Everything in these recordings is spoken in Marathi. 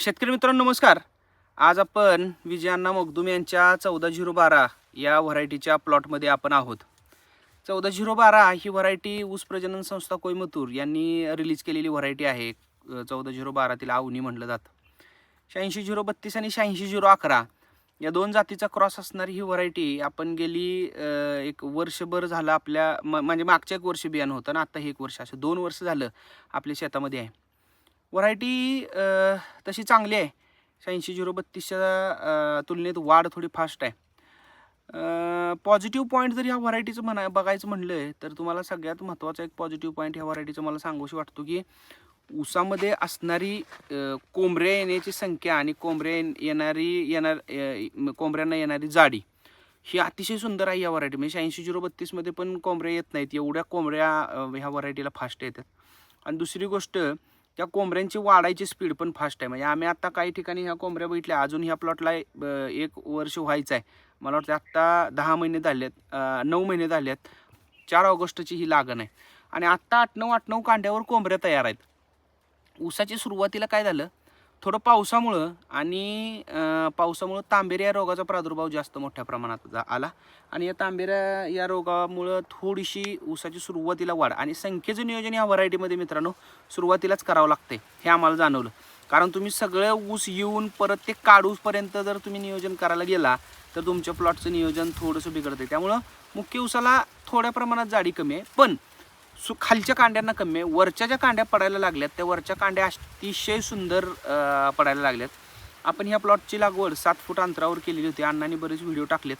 शेतकरी मित्रांनो नमस्कार. आज आपण विजयांना मगदूम यांच्या चौदा झिरो बारा या व्हरायटीच्या प्लॉटमध्ये आपण आहोत. चौदा झिरो बारा ही व्हरायटी ऊस प्रजनन संस्था कोयमतूर यांनी रिलीज केलेली व्हरायटी आहे. चौदा झिरो बारा तिला आवनी म्हणलं जातं. शहाऐंशी झिरो बत्तीस आणि शहाऐंशी झिरो अकरा या दोन जातीचा क्रॉस असणारी ही व्हरायटी आपण गेली एक वर्षभर झालं आपल्या म- म्हणजे मागच्या एक वर्ष बियाणं होतं ना आत्ता हे एक वर्ष असं दोन वर्ष झालं आपल्या शेतामध्ये आहे. व्हरायटी तशी चांगली आहे. शहाऐंशी झिरो बत्तीसच्या तुलनेत वाढ थोडी फास्ट आहे. पॉझिटिव्ह पॉईंट जर ह्या व्हरायटीचं म्हणा बघायचं म्हणलं तर तुम्हाला सगळ्यात महत्त्वाचा एक पॉझिटिव्ह पॉईंट ह्या व्हरायटीचं मला सांगूशी वाटतो की ऊसामध्ये असणारी कोंबऱ्या येण्याची संख्या आणि कोंबऱ्या येणारी येणार कोंबऱ्यांना येणारी जाडी ही अतिशय सुंदर आहे या व्हरायटी म्हणजे शहाऐंशी झिरो बत्तीसमध्ये पण कोंबऱ्या येत नाहीत. एवढ्या कोंबऱ्या ह्या व्हरायटीला फास्ट येतात. आणि दुसरी गोष्ट त्या कोंबऱ्यांची वाढायची स्पीड पण फास्ट आहे. म्हणजे आम्ही आता काही ठिकाणी ह्या कोंबऱ्या बघितल्या अजून ह्या प्लॉटला एक वर्ष व्हायचं आहे मला वाटतं आत्ता दहा महिने झालेत आहेत नऊ महिने झालेत. चार ऑगस्टची ही लागण आहे. आणि आत्ता आठ नऊ आठ नऊ कांड्यावर कोंबऱ्या तयार आहेत. ऊसाची सुरुवातीला काय झालं? थोडं पावसामुळं आणि पावसामुळं तांबेऱ्या या रोगाचा प्रादुर्भाव जास्त मोठ्या प्रमाणात जा- आला. आणि या तांबेऱ्या या रोगामुळं थोडीशी ऊसाची सुरुवातीला वाढ आणि संख्येचं नियोजन या व्हरायटीमध्ये मित्रांनो सुरुवातीलाच करावं लागते हे आम्हाला जाणवलं. कारण तुम्ही सगळं ऊस येऊन परत ते काढूपर्यंत जर तुम्ही नियोजन करायला गेला तर तुमच्या प्लॉटचं नियोजन थोडंसं बिघडते त्यामुळं मुख्य ऊसाला थोड्या प्रमाणात जाडी कमी आहे. पण सु खालच्या कांड्यांना कमी आहे. वरच्या ज्या कांड्या पडायला लागल्यात त्या वरच्या कांड्या अतिशय सुंदर पडायला लागल्यात. आपण ह्या प्लॉटची लागवड सात फूट अंतरावर केलेली होती. अण्णांनी बरेच व्हिडिओ टाकलेत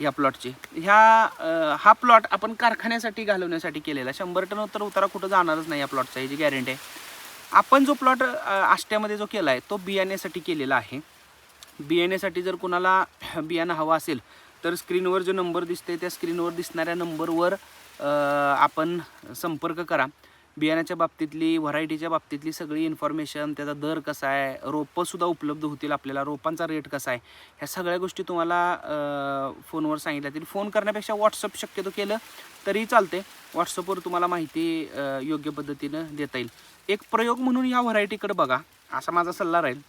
ह्या प्लॉटचे. ह्या हा प्लॉट आपण कारखान्यासाठी घालवण्यासाठी केलेला. शंभर टन तर उतारा कुठं जाणारच नाही या प्लॉटचा याची गॅरंटी आहे. आपण जो प्लॉट आष्ट्यामध्ये जो केला आहे तो बियाण्यासाठी केलेला आहे. बियाण्यासाठी जर कुणाला बियाणं हवं असेल तर स्क्रीनवर जो नंबर दिसते त्या स्क्रीनवर दिसणाऱ्या नंबरवर आपण संपर्क करा. बियाण्याच्या बाबतीतली व्हरायटीच्या बाबतीतली सगळी इन्फॉर्मेशन त्याचा दर कसा आहे रोपंसुद्धा उपलब्ध होतील आपल्याला रोपांचा रेट कसा आहे ह्या सगळ्या गोष्टी तुम्हाला फोनवर सांगितल्या जातील. फोन करण्यापेक्षा व्हॉट्सअप शक्यतो केलं तरी चालते व्हॉट्सअपवर तुम्हाला माहिती योग्य पद्धतीनं देता येईल. एक प्रयोग म्हणून ह्या व्हरायटीकडे बघा. असा माझा सल्ला राहील.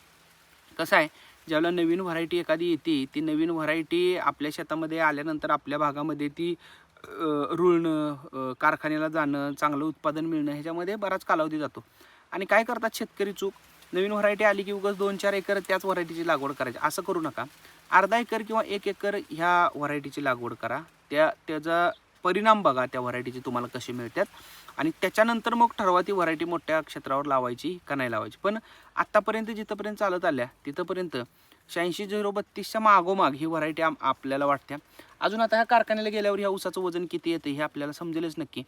कसं आहे? ज्यावेळेला नवीन व्हरायटी एखादी येते ती नवीन व्हरायटी आपल्या शेतामध्ये आल्यानंतर आपल्या भागामध्ये ती रुळणं कारखान्याला जाणं चांगलं उत्पादन मिळणं ह्याच्यामध्ये बराच कालावधी जातो. आणि काय करतात शेतकरी चूक? नवीन व्हरायटी आली की उगाच दोन चार एकर त्याच व्हरायटीची लागवड करायची. असं करू नका. अर्धा एकर किंवा एक एकर ह्या व्हरायटीची लागवड करा. त्या त्याचा परिणाम बघा त्या व्हरायटीचे तुम्हाला कसे मिळतात. आणि त्याच्यानंतर मग ठरवा ती व्हरायटी मोठ्या क्षेत्रावर लावायची का नाही लावायची. पण आत्तापर्यंत जिथंपर्यंत चालत आल्या तिथंपर्यंत शहाऐंशी झिरो बत्तीसच्या मागोमाग ही व्हरायटी आम आपल्याला वाटत्या. अजून आता ह्या कारखान्याला गेल्यावर ह्या ऊसाचं वजन किती येतं हे आपल्याला समजेलच नक्की.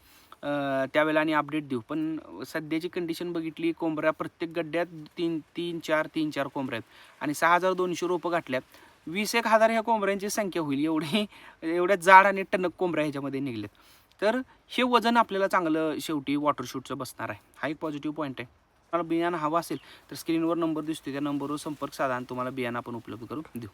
त्यावेळेला आणि अपडेट देऊ. पण सध्याची कंडिशन बघितली कोंबऱ्या प्रत्येक गड्ड्यात तीन तीन चार तीन चार कोंबऱ्या आहेत. आणि सहा हजार दोनशे रोपं गाठल्यात. वीस एक हजार ह्या कोंबऱ्यांची संख्या होईल. एवढी एवढ्या जाड आणि टणक कोंबऱ्या ह्याच्यामध्ये निघलेत तर हे वजन आपल्याला चांगलं शेवटी वॉटरशूटचं बसणार आहे. हा एक पॉझिटिव्ह पॉईंट आहे. तुम्हाला बियाणं हवं असेल तर स्क्रीनवर नंबर दिसतो त्या नंबरवर संपर्क साधा आणि तुम्हाला बियाणं आपण उपलब्ध करून देऊ.